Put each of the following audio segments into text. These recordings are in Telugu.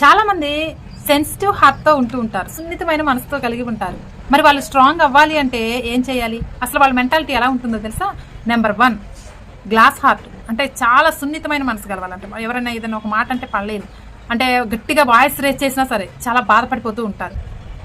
చాలా మంది సెన్సిటివ్ హార్ట్తో ఉంటూ ఉంటారు. సున్నితమైన మనసుతో కలిగి ఉంటారు. మరి వాళ్ళు స్ట్రాంగ్ అవ్వాలి అంటే ఏం చేయాలి? అసలు వాళ్ళ మెంటాలిటీ ఎలా ఉంటుందో తెలుసా? నెంబర్ వన్ గ్లాస్ హార్ట్ అంటే చాలా సున్నితమైన మనసు కలవాలంటే ఎవరైనా ఏదైనా ఒక మాట అంటే పడలేదు అంటే గట్టిగా వాయిస్ రేస్ చేసినా సరే చాలా బాధపడిపోతూ ఉంటారు.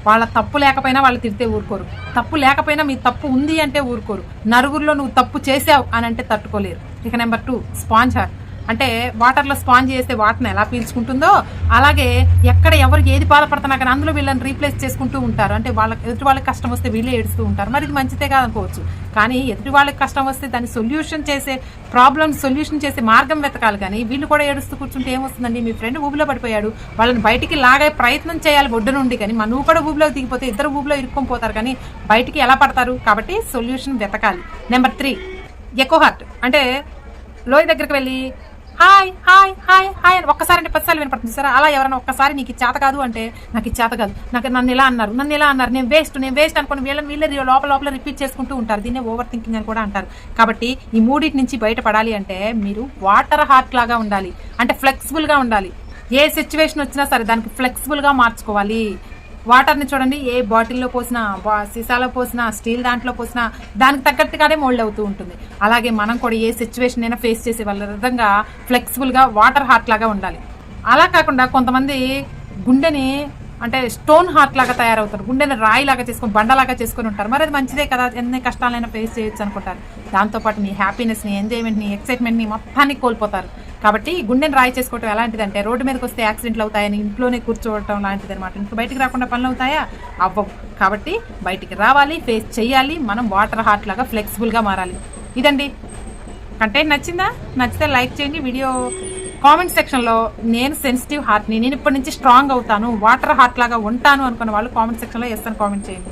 వాళ్ళ తప్పు లేకపోయినా వాళ్ళు తిడితే ఊరుకోరు. తప్పు లేకపోయినా మీ తప్పు ఉంది అంటే ఊరుకోరు. నలుగురిలో నువ్వు తప్పు చేసావు అని అంటే తట్టుకోలేరు. ఇక నెంబర్ టూ స్పాంజ్ హార్ట్ అంటే వాటర్లో స్పాంజ్ చేస్తే వాటర్ని ఎలా పీల్చుకుంటుందో అలాగే ఎక్కడ ఎవరికి ఏది బాధపడుతున్నా కానీ అందులో వీళ్ళని రీప్లేస్ చేసుకుంటూ ఉంటారు. అంటే వాళ్ళకి ఎదుటి వాళ్ళకి కష్టం వస్తే వీళ్ళే ఏడుస్తూ ఉంటారు. మరి ఇది మంచిదే కాదనుకోవచ్చు. కానీ ఎదుటి వాళ్ళకి కష్టం వస్తే దాన్ని సొల్యూషన్ చేసే ప్రాబ్లమ్ సొల్యూషన్ చేసే మార్గం వెతకాలి కానీ వీళ్ళు కూడా ఏడుస్తూ కూర్చుంటే ఏమొస్తుందండి? మీ ఫ్రెండ్ ఊబిలో పడిపోయాడు. వాళ్ళని బయటికి లాగే ప్రయత్నం చేయాలి ఒడ్డు నుండి కానీ మన నువ్వు కూడా ఊబిలో దిగిపోతే ఇద్దరు ఊబిలో ఇరుక్కొని పోతారు కానీ బయటికి ఎలా పడతారు? కాబట్టి సొల్యూషన్ వెతకాలి. నెంబర్ త్రీ ఎకో హార్ట్ అంటే లోయ దగ్గరికి వెళ్ళి హాయ్ హాయ్ హాయ్ హాయ్ అని ఒక్కసారి అంటే పదిసార్లు వినపడుతుంది. సార్ అలా ఎవరైనా ఒక్కసారి నీకు చేత కాదు అంటే నాకు చేత కాదు. నాకు నన్ను ఇలా అన్నారు నన్ను ఇలా అన్నారు నేను వేస్ట్ నేను వేస్ట్ అనుకుని వీళ్ళని వీళ్ళే లోపల లోపల రిపీట్ చేసుకుంటూ ఉంటారు. దీన్నే ఓవర్ థింకింగ్ అని కూడా అంటారు. కాబట్టి ఈ మూడింటి నుంచి బయటపడాలి అంటే మీరు వాటర్ హార్ట్ లాగా ఉండాలి. అంటే ఫ్లెక్సిబుల్గా ఉండాలి. ఏ సిచ్యువేషన్ వచ్చినా సరే దానికి ఫ్లెక్సిబుల్గా మార్చుకోవాలి. వాటర్ని చూడండి ఏ బాటిల్లో పోసినా సీసాలో పోసినా స్టీల్ దాంట్లో పోసినా దానికి తగ్గట్టుగానే మోల్డ్ అవుతూ ఉంటుంది. అలాగే మనం కూడా ఏ సిచ్యువేషన్ అయినా ఫేస్ చేసే వాళ్ళ విధంగా ఫ్లెక్సిబుల్గా వాటర్ హార్ట్ లాగా ఉండాలి. అలా కాకుండా కొంతమంది గుండెని అంటే స్టోన్ హార్ట్ లాగా తయారవుతారు. గుండెని రాయి లాగా చేసుకొని బండలాగా చేసుకొని ఉంటారు. మరి అది మంచిదే కదా ఎన్ని కష్టాలైనా ఫేస్ చేయొచ్చు అనుకుంటారు. దాంతోపాటు మీ హ్యాపీనెస్ని ఎంజాయ్మెంట్ని ఎక్సైట్మెంట్ని మొత్తాన్ని కోల్పోతారు. కాబట్టి గుండెని రాయి చేసుకోవటం ఎలాంటిదంటే రోడ్డు మీదకి వస్తే యాక్సిడెంట్లు అవుతాయని ఇంట్లోనే కూర్చోవటం లాంటిది అనమాట ఇంట్లో బయటికి రాకుండా పనులు అవుతాయా? అవ్వవు. కాబట్టి బయటికి రావాలి ఫేస్ చేయాలి మనం వాటర్ హార్ట్ లాగా ఫ్లెక్సిబుల్గా మారాలి. ఇదండి. కంటెంట్ నచ్చిందా? నచ్చితే లైక్ చేయండి. వీడియో కామెంట్ సెక్షన్లో నేను సెన్సిటివ్ హార్ట్ని నేను ఇప్పటి నుంచి స్ట్రాంగ్ అవుతాను వాటర్ హార్ట్ లాగా ఉంటాను అనుకున్న వాళ్ళు కామెంట్ సెక్షన్లో ఎస్ అని కామెంట్ చేయండి.